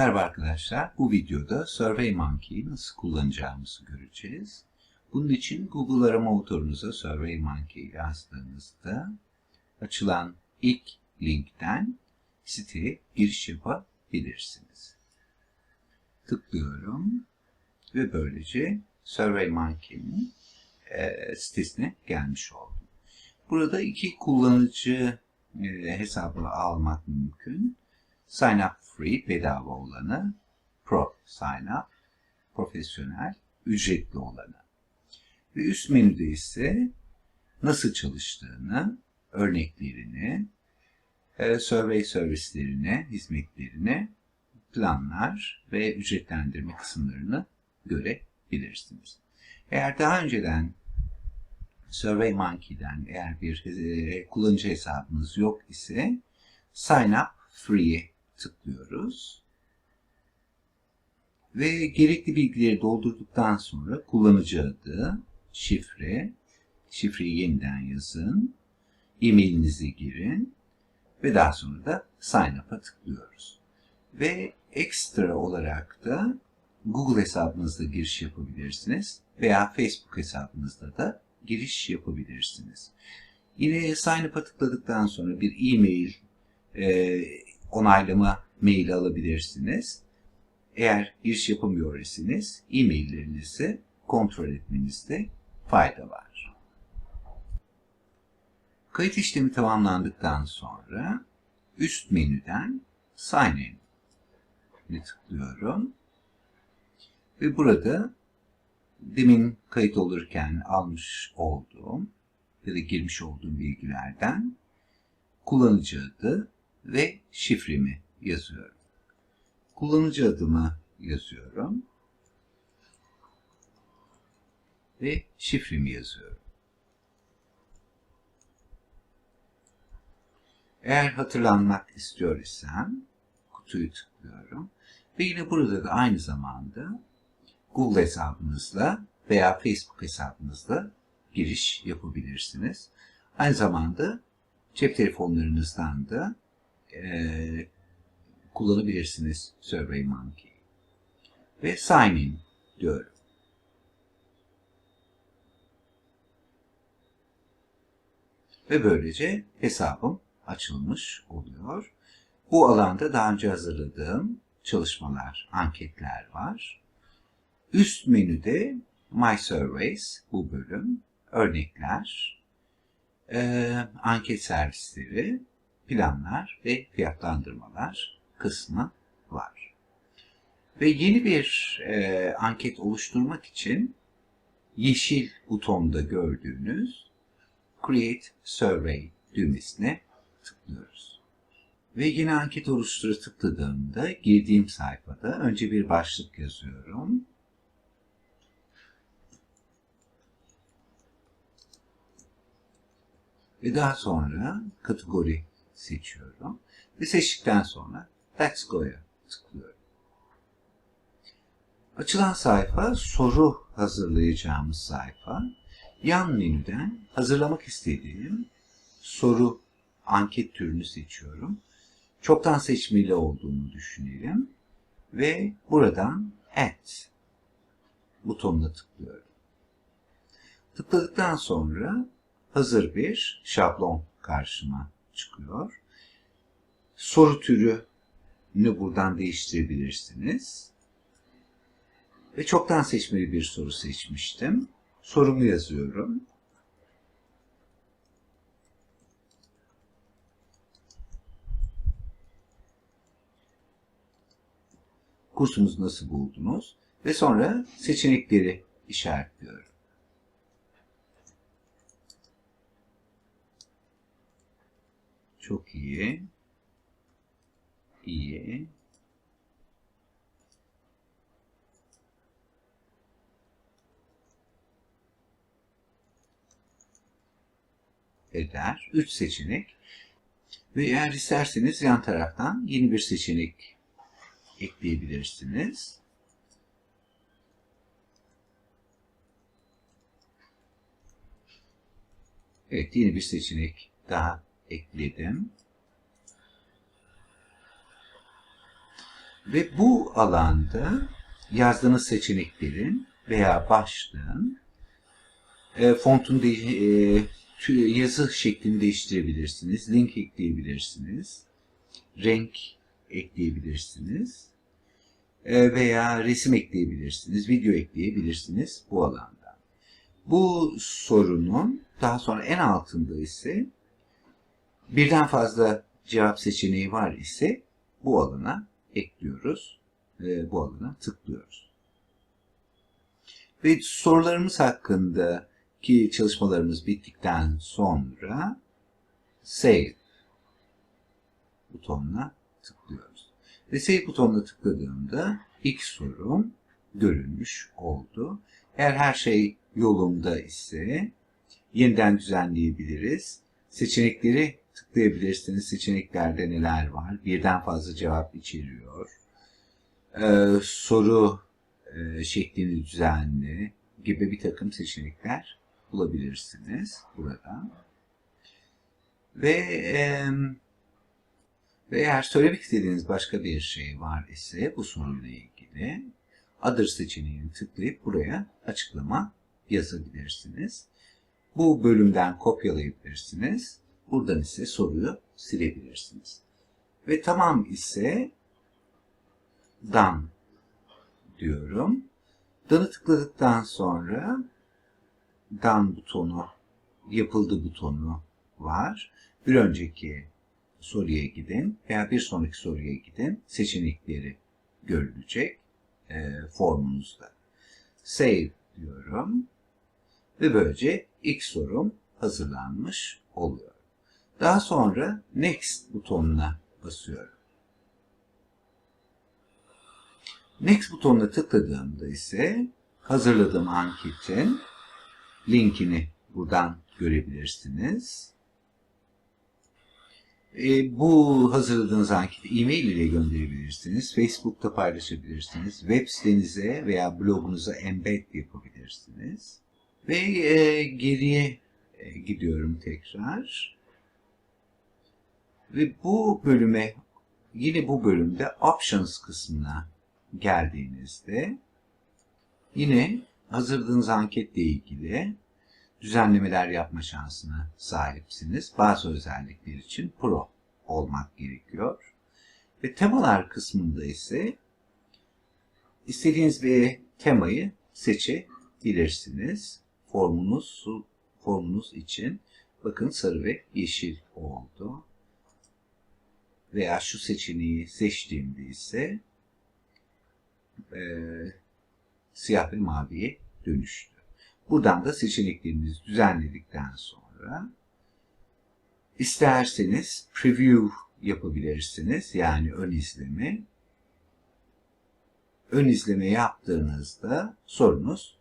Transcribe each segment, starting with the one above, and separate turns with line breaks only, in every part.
Merhaba arkadaşlar. Bu videoda SurveyMonkey'i nasıl kullanacağımızı göreceğiz. Bunun için Google arama motorunuza SurveyMonkey yazdığınızda açılan ilk linkten siteye giriş yapabilirsiniz. Tıklıyorum ve böylece SurveyMonkey'in e, sitesine gelmiş oldum. Burada iki kullanıcı e, hesabı almak mümkün. Sign up free bedava olanı, pro sign up profesyonel ücretli olanı. Ve üst menüde ise nasıl çalıştığını, örneklerini, e, survey servislerine, hizmetlerine, planlar ve ücretlendirme kısımlarını görebilirsiniz. Eğer daha önceden SurveyMonkey'den eğer bir e, kullanıcı hesabınız yok ise Sign Up Free'ye tıklıyoruz. Ve gerekli bilgileri doldurduktan sonra kullanıcı adı, şifre, şifreyi yeniden yazın, e-mailinizi girin ve daha sonra da Sign Up'a tıklıyoruz. Ve ekstra olarak da Google hesabınızda giriş yapabilirsiniz veya Facebook hesabınızda da giriş yapabilirsiniz. Yine Sign Up'a tıkladıktan sonra bir e-mail e, onaylama maili alabilirsiniz. Eğer giriş yapamıyor iseniz e-maillerinizi kontrol etmenizde fayda var. Kayıt işlemi tamamlandıktan sonra üst menüden Sign In tıklıyorum. Ve burada demin kayıt olurken almış olduğum ya da girmiş olduğum bilgilerden kullanıcı adı ve şifremi yazıyorum. Kullanıcı adımı yazıyorum ve şifremi yazıyorum. Eğer hatırlanmak istiyor isem kutuyu tıklıyorum ve yine burada da aynı zamanda Google hesabınızla veya Facebook hesabınızla giriş yapabilirsiniz. Aynı zamanda cep telefonlarınızdan da e, kullanabilirsiniz SurveyMonkey. Ve sign in diyorum. Ve böylece hesabım açılmış oluyor. Bu alanda daha önce hazırladığım çalışmalar, anketler var. Üst menüde My Surveys bu bölüm, örnekler, e, anket servisleri, planlar ve fiyatlandırmalar kısmı var. Ve yeni bir e, anket oluşturmak için yeşil butonda gördüğünüz Create Survey düğmesine tıklıyoruz. Ve yine anket oluştura tıkladığımda girdiğim sayfada önce bir başlık yazıyorum. Ve daha sonra kategori seçiyorum. Ve seçtikten sonra Let's Go'ya tıklıyorum. Açılan sayfa soru hazırlayacağımız sayfa. Yan menüden hazırlamak istediğim soru anket türünü seçiyorum. Çoktan seçmeli olduğunu düşünelim. Ve buradan Add butonuna tıklıyorum. Tıkladıktan sonra hazır bir şablon karşıma çıkıyor. Soru türünü buradan değiştirebilirsiniz. Ve çoktan seçmeli bir soru seçmiştim. Sorumu yazıyorum. Kursumuzu nasıl buldunuz? Ve sonra seçenekleri işaretliyorum. Çok iyi. İyi. eder. Üç seçenek. Ve eğer isterseniz yan taraftan yeni bir seçenek ekleyebilirsiniz. Evet yeni bir seçenek daha ekledim. Ve bu alanda yazdığınız seçeneklerin veya başlığın e, fontun de, e, tü- yazı şeklini değiştirebilirsiniz. Link ekleyebilirsiniz. Renk ekleyebilirsiniz. E, veya resim ekleyebilirsiniz. Video ekleyebilirsiniz bu alanda. Bu sorunun daha sonra en altında ise birden fazla cevap seçeneği var ise bu alana ekliyoruz. E, bu alana tıklıyoruz. Ve sorularımız hakkındaki çalışmalarımız bittikten sonra Save butonuna tıklıyoruz. Ve Save butonuna tıkladığımda ilk sorum görünmüş oldu. Eğer her şey yolunda ise yeniden düzenleyebiliriz. Seçenekleri tıklayabilirsiniz. Seçeneklerde neler var? Birden fazla cevap içeriyor. Ee, soru e, şeklini düzenli gibi bir takım seçenekler bulabilirsiniz burada. Ve e, ve eğer söylemek istediğiniz başka bir şey var ise bu soruyla ilgili Other seçeneğini tıklayıp buraya açıklama yazabilirsiniz. Bu bölümden kopyalayabilirsiniz. Buradan ise soruyu silebilirsiniz. Ve tamam ise done diyorum. Done'ı tıkladıktan sonra done butonu, yapıldı butonu var. Bir önceki soruya gidin veya bir sonraki soruya gidin. Seçenekleri görülecek e, formunuzda. Save diyorum ve böylece ilk sorum hazırlanmış oluyor. Daha sonra Next butonuna basıyorum. Next butonuna tıkladığımda ise hazırladığım anketin linkini buradan görebilirsiniz. E, bu hazırladığınız anketi e-mail ile gönderebilirsiniz. Facebook'ta paylaşabilirsiniz. Web sitenize veya blogunuza embed yapabilirsiniz. Ve e, geriye e, gidiyorum tekrar. Ve bu bölüme yine bu bölümde Options kısmına geldiğinizde yine hazırladığınız anketle ilgili düzenlemeler yapma şansına sahipsiniz. Bazı özellikler için Pro olmak gerekiyor. Ve temalar kısmında ise istediğiniz bir temayı seçebilirsiniz. Formunuz, formunuz için bakın sarı ve yeşil oldu. Veya şu seçeneği seçtiğimde ise e, siyah ve maviye dönüştü. Buradan da seçeneklerinizi düzenledikten sonra isterseniz preview yapabilirsiniz. Yani ön izleme. Ön izleme yaptığınızda sorunuz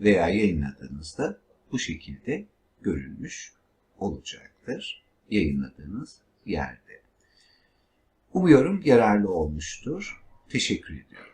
veya yayınladığınızda bu şekilde görülmüş olacaktır. Yayınladığınız yerde. Umuyorum yararlı olmuştur. Teşekkür ediyorum.